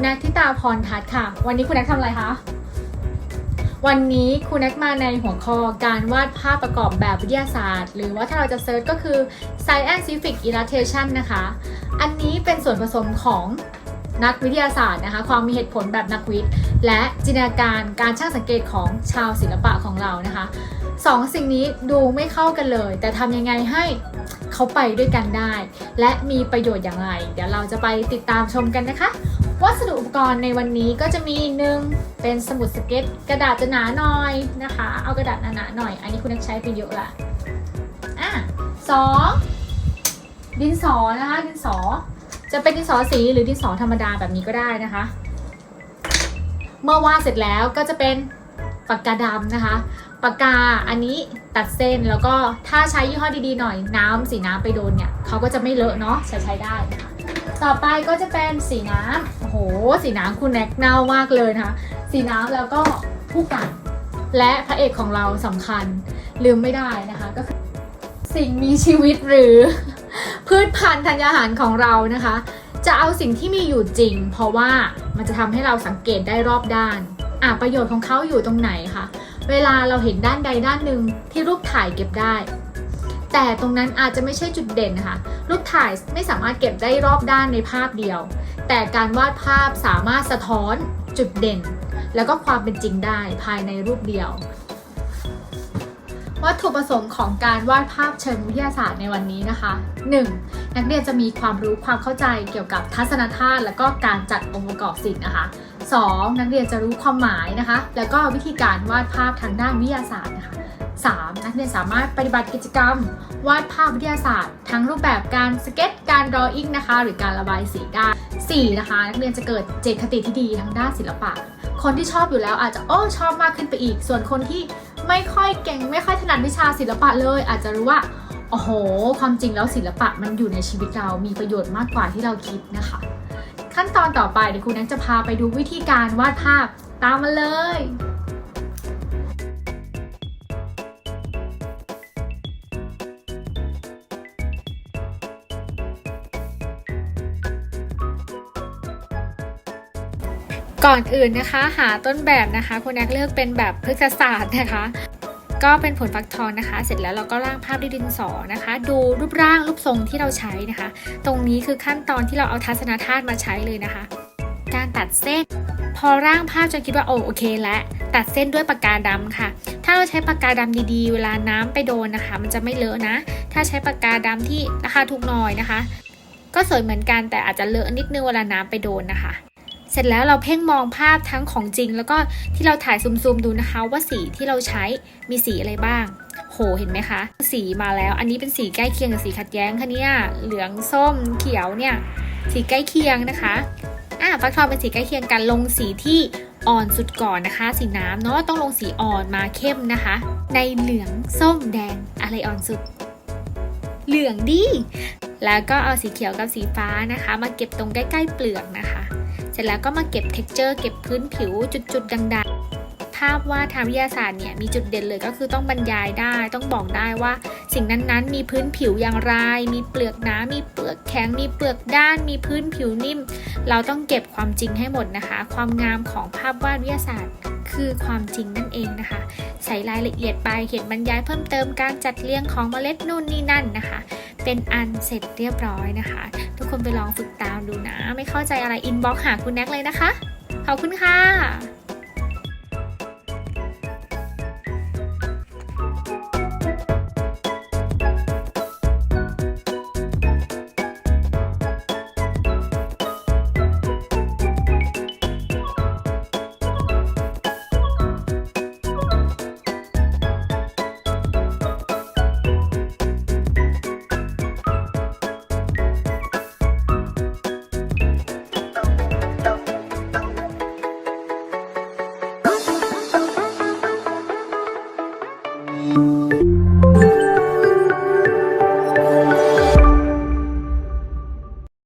คุณนัทธิตาพรทัศน์ค่ะ วันนี้คุณนัททำอะไรคะ วันนี้คุณนัทมาในหัวข้อการวาดภาพประกอบแบบวิทยาศาสตร์ หรือว่าถ้าเราจะเซิร์ชก็คือ scientific illustration นะคะ อันนี้เป็นส่วนผสมของนักวิทยาศาสตร์นะคะ ความมีเหตุผลแบบนักวิทย์ และจินตนาการการช่างสังเกตของชาวศิลปะของเรานะคะสองสิ่งนี้ดูไม่เข้ากันเลย แต่ทำยังไงให้เขาไปด้วยกันได้ และมีประโยชน์อย่างไร เดี๋ยวเราจะไปติดตามชมกันนะคะ วัสดุอุปกรณ์ในวันนี้ก็จะมีหนึ่งเป็นสมุดสเก็ต กระดาษจะหนาหน่อยนะคะ เอากระดาษหนาๆหน่อย อันนี้คุณนักใช้ไปเยอะละอะสองดินสอนะคะ ดินสอ จะเป็นดินสอสีหรือดินสอธรรมดาแบบนี้ก็ได้นะคะ เมื่อวาดเสร็จแล้วก็จะเป็นปากกาดำนะคะปากกาอันนี้ตัดเส้นแล้วก็ถ้าใช้ยี่ห้อดีๆหน่อยน้ำสีน้ำไปโดนเนี่ยเขาก็จะไม่เลอะเนาะใช้ใช้ได้ ต่อไปก็จะเป็นสีน้ำ โอ้โห สีน้ำคุณแน็กเน่ามากเลยนะคะ สีน้ำแล้วก็ผู้กันและพระเอกของเราสำคัญลืมไม่ได้นะคะก็คือสิ่งมีชีวิตหรือ พืชพันธุ์ธัญญาหารของเรานะคะ จะเอาสิ่งที่มีอยู่จริง เพราะว่ามันจะทำให้เราสังเกตได้รอบด้านอะประโยชน์ของเขาอยู่ตรงไหนคะเวลาเราเห็นด้านใดด้านหนึ่งที่รูปถ่ายเก็บได้ แต่ตรงนั้นอาจจะไม่ใช่จุดเด่นนะคะรูปถ่ายไม่สามารถเก็บได้รอบด้านในภาพเดียว แต่การวาดภาพสามารถสะท้อนจุดเด่น แล้วก็ความเป็นจริงได้ภายในรูปเดียว วัตถุประสงค์ของการวาดภาพเชิงวิทยาศาสตร์ในวันนี้นะคะ 1. นักเรียนจะมีความรู้ความเข้าใจเกี่ยวกับทัศนธาตุและก็การจัดองค์ประกอบสิ่งนะคะ 2. นักเรียนจะรู้ความหมายนะคะ แล้วก็วิธีการวาดภาพทางด้านวิทยาศาสตร์นะคะ 3. นักเรียนสามารถปฏิบัติกิจกรรม วาดภาพวิทยาศาสตร์ ทั้งรูปแบบการสเก็ตการดรออิ่งนะคะ หรือการระบายสีได้ 4. นะคะ นักเรียนจะเกิดเจตคติที่ดีทางด้านศิลปะ คนที่ชอบอยู่แล้วอาจจะโอ้ชอบมากขึ้นไปอีก ส่วนคนที่ไม่ค่อยเก่งไม่ค่อยถนัดวิชาศิลปะเลย อาจจะรู้ว่าโอ้โห ความจริงแล้วศิลปะมันอยู่ในชีวิตเรามีประโยชน์มากกว่าที่เราคิดนะคะ ขั้นตอนต่อไปเดี๋ยวครูนักจะพาไปดูวิธีการวาดภาพตามมาเลยก่อนอื่นนะคะ หาต้นแบบนะคะคุณแอกเลือกเป็นแบบพฤกษศาสตร์นะคะ ก็เป็นผลฟักทองนะคะ เสร็จแล้วเราก็ร่างภาพด้วยดินสอนะคะ ดูรูปร่างรูปทรงที่เราใช้นะคะ ตรงนี้คือขั้นตอนที่เราเอาทัศนธาตุมาใช้เลยนะคะ การตัดเส้น พอร่างภาพจนคิดว่าโอโอเคแล้วตัดเส้นด้วยปากกาดำค่ะ ถ้าเราใช้ปากกาดำดีๆ เวลาน้ำไปโดนนะคะ มันจะไม่เลอะนะ ถ้าใช้ปากกาดำที่ราคาถูกหน่อยนะคะ ก็สวยเหมือนกันแต่อาจจะเลอะนิดนึงเวลาน้ำไปโดนนะคะ เสร็จแล้วเราเพ่งมองภาพทั้งของจริง แล้วก็ที่เราถ่ายซูมๆดูนะคะ ว่าสีที่เราใช้มีสีอะไรบ้าง โหเห็นไหมคะ สีมาแล้ว อันนี้เป็นสีใกล้เคียงกับสีขัดแย้งค่ะเนี่ยเหลืองส้มเขียวเนี่ยสีใกล้เคียงนะคะอะฟักทองเป็นสีใกล้เคียงกันลงสีที่อ่อนสุดก่อนนะคะ สีน้ำเนาะต้องลงสีอ่อนมาเข้มนะคะ ในเหลืองส้มแดงอะไรอ่อนสุด เหลืองดี แล้วก็เอาสีเขียวกับสีฟ้านะคะ มาเก็บตรงใกล้ ๆ เปลือกนะคะ ร็จแล้วก็มาเก็บ texture เก็บพื้นผิวจุดๆดังๆ ภาพวาดทางวิทยาศาสตร์เนี่ยมีจุดเด่นเลยก็คือต้องบรรยายได้ ต้องบอกได้ว่า สิ่งนั้นๆ มีพื้นผิวอย่างไร มีเปลือกหนา มีเปลือกแข็ง มีเปลือกด้าน มีพื้นผิวนิ่ม เราต้องเก็บความจริงให้หมดนะคะ ความงามของภาพวาดวิทยาศาสตร์คือความจริงนั่นเองนะคะ ใส่รายละเอียดไปเขียนบรรยายเพิ่มเติมการจัดเรียงของเมล็ดนู่นนี่นั่นนะคะ เป็นอันเสร็จเรียบร้อยนะคะ ทุกคนไปลองฝึกตามดูนะ ไม่เข้าใจอะไรอินบ็อกหาคุณแน็กเลยนะคะ ขอบคุณค่ะ